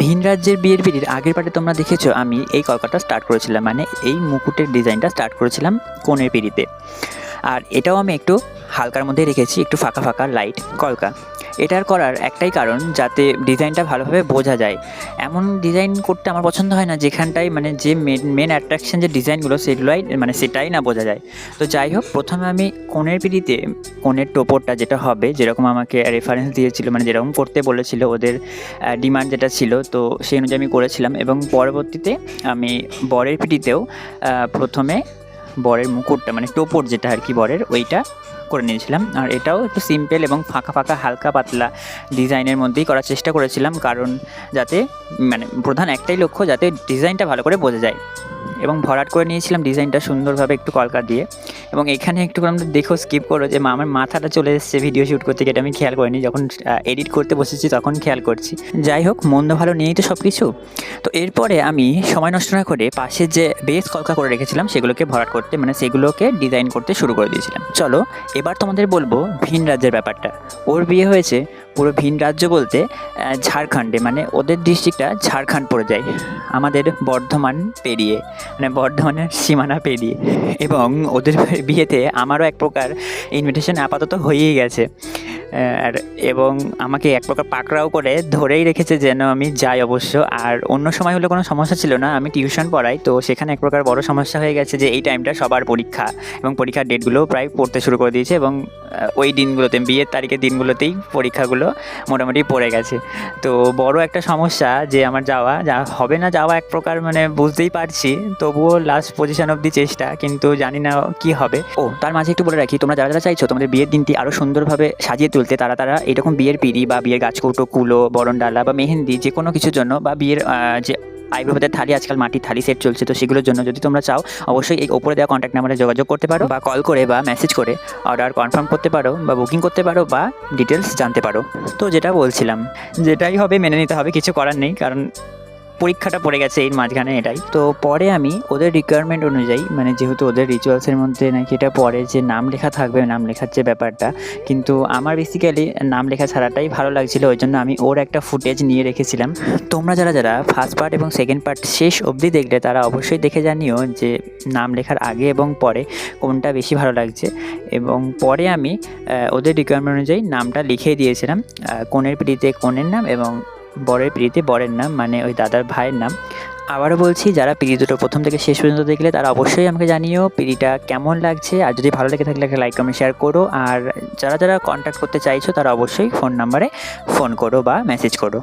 ভিন রাজ্যের বিয়ের বিড়ির আগের পাটে তোমরা দেখেছ, আমি এই কলকাতা স্টার্ট করেছিলাম মানে এই মুকুটের ডিজাইনটা স্টার্ট করেছিলাম কোণের পিড়িতে। আর এটাও আমি একটু হালকার মধ্যে রেখেছি, একটু ফাঁকা ফাঁকা লাইট কলকা। এটার করার একটাই কারণ যাতে ডিজাইনটা ভালোভাবে বোঝা যায়। এমন ডিজাইন করতে আমার পছন্দ হয় না যেখানটায় মানে যে মেন মেন অ্যাট্রাকশন যে ডিজাইনগুলো সেগুলোই মানে সেটাই না বোঝা যায়। তো যাই হোক, প্রথমে আমি কোণের পিড়িতে, কোণের টোপরটা যেটা হবে, যেরকম আমাকে রেফারেন্স দিয়েছিল মানে যেরকম করতে বলেছিল ওদের ডিমান্ড যেটা ছিল, তো সেই অনুযায়ী আমি করেছিলাম এবং পরবর্তীতে আমি বরের পিড়িতেও প্রথমে বরের মুকুটটা মানে টোপর যেটা আর কি বরের, ওইটা করে নিয়েছিলাম। আর এটাও একটু সিম্পল এবং ফাঁকা ফাঁকা, হালকা পাতলা ডিজাইনের মধ্যেই করার চেষ্টা করেছিলাম। কারণ যাতে মানে প্রধান একটাই লক্ষ্য, যাতে ডিজাইনটা ভালো করে বোঝা যায়। এবং ভরাট করে নিয়েছিলাম ডিজাইনটা সুন্দরভাবে একটু কলকা দিয়ে। এবং এখানে একটু আমরা দেখো স্কিপ করো যে আমার মাথাটা চলে এসেছে ভিডিও শ্যুট করতে যেটা আমি খেয়াল করিনি। যখন এডিট করতে বসেছি তখন খেয়াল করছি। যাই হোক, মন্দ ভালো নিয়েই তো সব কিছু তো এরপরে আমি সময় নষ্ট না করে পাশে যে বেস কলকা করে রেখেছিলাম, সেগুলোকে ভরাট করতে মানে সেগুলোকে ডিজাইন করতে শুরু করে দিয়েছিলাম। চলো, এবার তোমাদের বলব ভিন রাজ্যের ব্যাপারটা। ওর বিয়ে হয়েছে পুরো ভিন রাজ্য বলতে ঝাড়খণ্ডে মানে ওদের ডিস্ট্রিক্টটা ঝাড়খণ্ড পড়ে যায়, আমাদের বর্ধমান পেরিয়ে মানে বর্ধমানের সীমানা পেরিয়ে। এবং ওদের বিয়েতে আমারও এক প্রকার ইনভিটেশন আপাতত হয়েই গেছে। আর এবং আমাকে এক প্রকার পাকড়াও করে ধরেই রেখেছে যেন আমি যাই অবশ্য। আর অন্য সময় হলে কোনো সমস্যা ছিল না, আমি টিউশন পড়াই, তো সেখানে এক প্রকার বড় সমস্যা হয়ে গেছে যে এই টাইমটা সবার পরীক্ষা এবং পরীক্ষার ডেটগুলো প্রায় পড়তে শুরু করে দিয়েছে এবং ওই দিনগুলোতে, বিয়ের তারিখের দিনগুলোতেই পরীক্ষাগুলো মোটামুটি পড়ে গেছে। তো বড় একটা সমস্যা যে আমার যাওয়া, যা হবে না যাওয়া এক প্রকার মানে বুঝতেই পারছি, তবুও লাস্ট পজিশন অবধি চেষ্টা, কিন্তু জানি না কি হবে। ও, তার মাঝে একটু বলে রাখি, তোমরা যারা যারা চাইছো তোমাদের বিয়ের দিনটি আরও সুন্দরভাবে সাজিয়ে তুলতে তারা তারা এরকম বিয়ের পিড়ি বা বিয়ের গাছকৌটো, কুলো, বরণডালা বা মেহেন্দি যে কোনো কিছুর জন্য বা বিয়ের যে আইব্রোভাতের থালি, আজকাল মাটির থালি সেট চলছে, তো সেগুলোর জন্য যদি তোমরা চাও, অবশ্যই এই ওপরে দেওয়া কন্ট্যাক্ট নাম্বারে যোগাযোগ করতে পারো বা কল করে বা মেসেজ করে অর্ডার কনফার্ম করতে পারো বা বুকিং করতে পারো বা ডিটেলস জানতে পারো। তো যেটা বলছিলাম, যেটাই হবে মেনে নিতে হবে, কিছু করার নেই, কারণ পরীক্ষাটা পড়ে গেছে এর মাঝখানে এটাই। তো পরে আমি ওদের রিকোয়ারমেন্ট অনুযায়ী মানে যেহেতু ওদের রিচুয়ালসের মধ্যে নাকি এটা পড়ে যে নাম লেখা থাকবে, নাম লেখার যে ব্যাপারটা, কিন্তু আমার বেসিক্যালি নাম লেখা ছাড়াটাই ভালো লাগছিল, ওই জন্য আমি ওর একটা ফুটেজ নিয়ে রেখেছিলাম। তোমরা যারা যারা ফার্স্ট পার্ট এবং সেকেন্ড পার্ট শেষ অবধি দেখলে, তারা অবশ্যই দেখে জানিও যে নাম লেখার আগে এবং পরে কোনটা বেশি ভালো লাগছে। এবং পরে আমি ওদের রিকোয়ারমেন্ট অনুযায়ী নামটা লিখে দিয়েছিলাম কনের পিড়িতে কনের নাম এবং বরের পিড়িতে, বরের নাম মানে ওই দাদার ভাইয়ের নাম। আবারও বলছি, যারা পিড়ি দুটো প্রথম থেকে শেষ পর্যন্ত দেখলে, তারা অবশ্যই আমাকে জানিও পিড়িটা কেমন লাগছে। আর যদি ভালো লেগে থাকলে একটা লাইক কমেন্ট শেয়ার করো। আর যারা যারা কন্ট্যাক্ট করতে চাইছো, তারা অবশ্যই ফোন নাম্বারে ফোন করো বা মেসেজ করো।